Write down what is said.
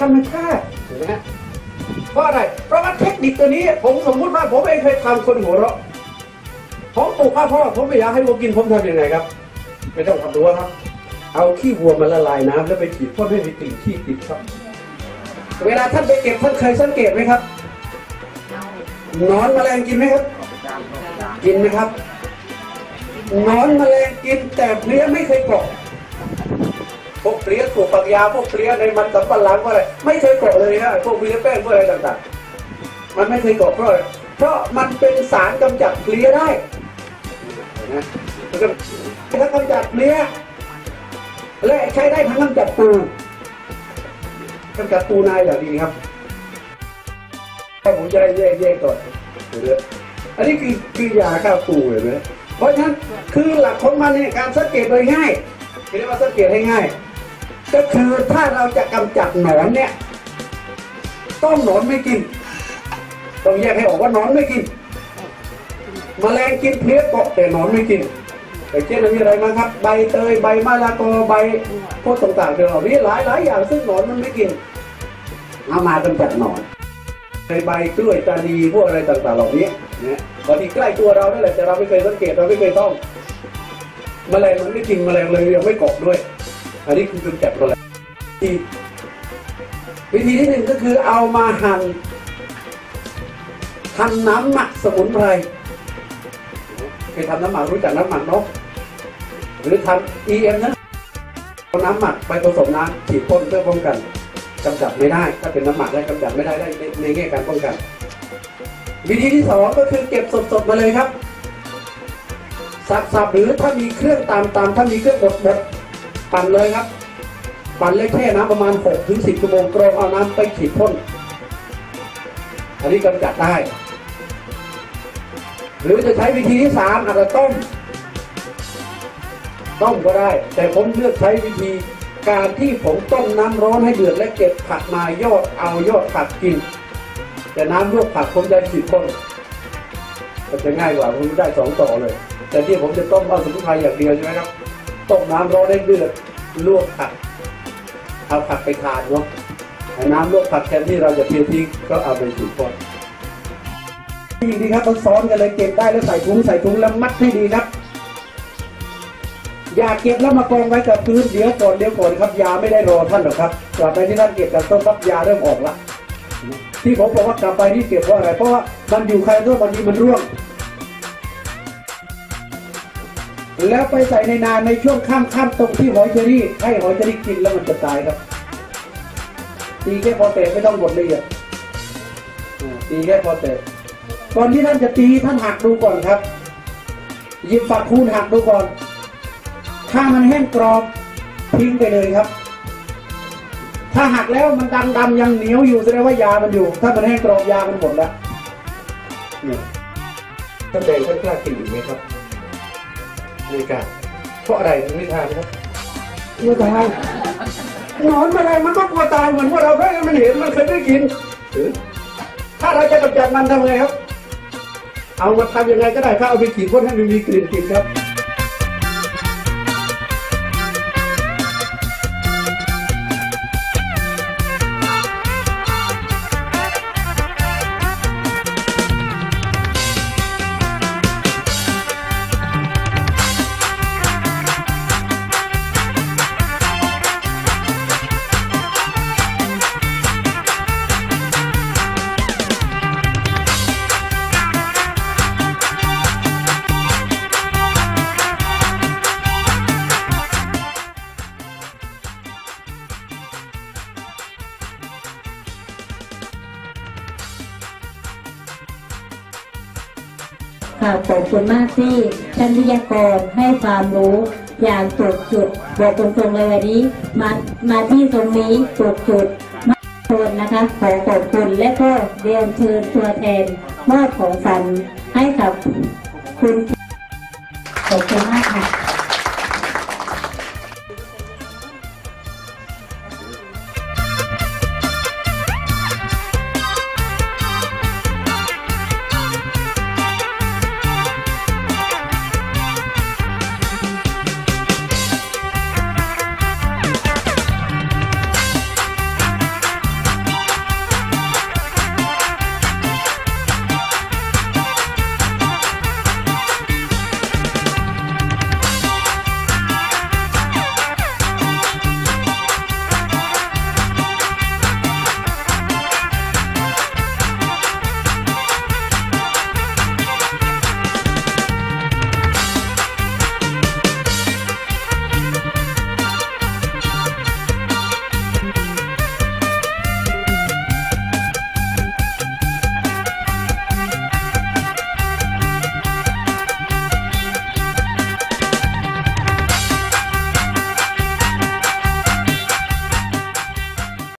ธรรมชาติเห็นไหมฮะเพราะอะไร เพราะว่าเทคนิคตัวนี้ ผมสมมุติว่าผมเองเคยทำคนหัวเราะผมปลูกข้าวโพดผมไม่อยากให้วัวกินผมทำยังไงครับ ไม่ต้องทำรัวครับ เอาขี้วัวมาละลายน้ำแล้วไปฉีดพ่นให้มีกลิ่นขี้ติดครับ เวลาท่านไปเก็บท่านเคยสังเกตไหมครับนอนแมลงกินไหมครับ กินไหมครับนอนแมลงกินแต่เพลี้ยไม่เคยเกาะ พวกเพลี้ยถั่วฝักยาพวกเพลี้ยในมันสำปะหลังอะไรไม่เคยเกาะเลยนะพวกเพลี้ยแป้งพวกอะไรต่างๆ มันไม่เคยเกาะเพราะอะไรเพราะมันเป็นสารกำจัดเพลี้ยได้นะถ้ากำจัดเพลี้ยและใช้ได้ทั้งกำจัดปูกำจัดปูนายอย่างดีครับถ้าผมจะได้แยกแยกก่อนเดี๋ยวอันนี้คือคือยาฆ่าปูเห็นไหมเพราะฉะนั้นคือหลักของมันเนี่ยการสังเกตโดยง่ายเรียกว่าสังเกตให้ง่าย ก็คือถ้าเราจะกำจัดหนอนเนี่ยต้องหนอนไม่กิน ต้องแยกให้ออกว่าหนอนไม่กินแมลงกินเพลี้ยเกาะแต่หนอนไม่กินแต่เช่นมีอะไรบ้าครับ ใบเตยใบมะละกอใบพวกต่างๆเหล่านี้หลายหลายอย่างซึ่งหนอนมันไม่กินเอามากำจัดหนอนในใบกล้วยตานีพวกอะไรต่างๆ เหล่านี้นะบางทีใกล้ตัวเรานั่นแหละแต่เราไม่เคยสังเกตเราไม่เคยต้องแมลงมันไม่กินแมลงเลยยังไม่เกาะด้วย อันนี้คือกำจัดแมลงที่วิธีที่หนึ่งก็คือเอามาหั่นทำน้ำหมักสมุนไพรเคยทำน้ำหมักรู้จักน้ำหมักเนาะหรือทำ EM นั้นเอาน้ำหมักไปผสมน้ำฉีดพ่นเพื่อป้องกันกำจัดไม่ได้ ถ้าเป็นน้ำหมักแล้กำจัดไม่ได้ได้ในในแง่การป้องกัน วิธีที่สองก็คือเก็บสดๆมาเลยครับสับๆหรือถ้ามีเครื่องตามตามถ้ามีเครื่องบดบด ปั่นเลยครับ ปั่นเลยแช่น้ำประมาณ6ถึง10ชั่วโมงกรองเอาน้ำไปฉีดพ่นอันนี้กำจัดได้ หรือจะใช้วิธีที่สามอาจจะต้ม ต้มก็ได้ แต่ผมเลือกใช้วิธีการที่ผมต้มน้ำร้อนให้เดือดและเก็บผักมายอดเอายอดผักกิน แต่น้ำลวกผักผมจะฉีดพ่นก็จะง่ายกว่าผมได้สองต่อเลย แต่ที่ผมจะต้มเอาสมุนไพรอย่างเดียวใช่ไหมครับ ต้มน้ำร้อนให้เดือด ลวกผักเอาผักไปทานเนาะแต่น้ำลวกผักแทนที่เราจะเททิ้งก็เอาไปฉีดพ่นดีดีครับต้องซ้อนกันเลยเก็บได้แล้วใส่ถุงใส่ถุงแล้วมัดให้ดีครับ อย่าเก็บแล้วมากองไว้กับพื้นเดี๋ยวก่อนเดี๋ยวก่อนครับยาไม่ได้รอท่านหรอกครับกลับไปที่ท่านเก็บกับต้นครับยาเริ่มออกละที่ผมบอกว่ากลับไปที่เก็บเพราะอะไรเพราะว่ามันอยู่ใครร่วงวันนี้มันร่วง แล้วไปใส่ในนาในช่วงข้ามข้ามตรงที่หอยเชอรี่ให้หอยเชอรี่กินแล้วมันจะตายครับตีแค่พอเตะไม่ต้องบดละเอียดอ่าตีแค่พอเตะก่อนที่ท่านจะตีท่านหักดูก่อนครับหยิบฝักคูณหักดูก่อน ถ้ามันแห้งกรอบทิ้งไปเลยครับ ถ้าหักแล้วมันดำดำยังเหนียวอยู่แสดงว่ายามันอยู่ ถ้ามันแห้งกรอบยามันหมดแล้วนี่ท่านแดงท่านกล้ากินอีกไหมครับ ไม่กล้าเพราะอะไรถึงไม่ทานครับกลัวตายหนอนแมลงมันก็กลัวตายเหมือนพวกเราเพราะมันเห็นมันเคยได้กินหรือถ้าเราจะกำจัดมันทำไงครับ เอามาทำยังไงก็ได้ถ้าเอาไปฉีดพ่นให้มันมีกลิ่นกลิ่นครับ ค่ะขอบคุณมากที่ท่านวิทยากรให้ความรู้อย่างจุดจุดบอกตรงๆเลยวันนี้มามาที่ตรงนี้จุดจุดมากคนนะคะขอขอบคุณและก็เรียนเชิญตัวแทนมอบของฝันให้กับคุณขอบคุณมากค่ะ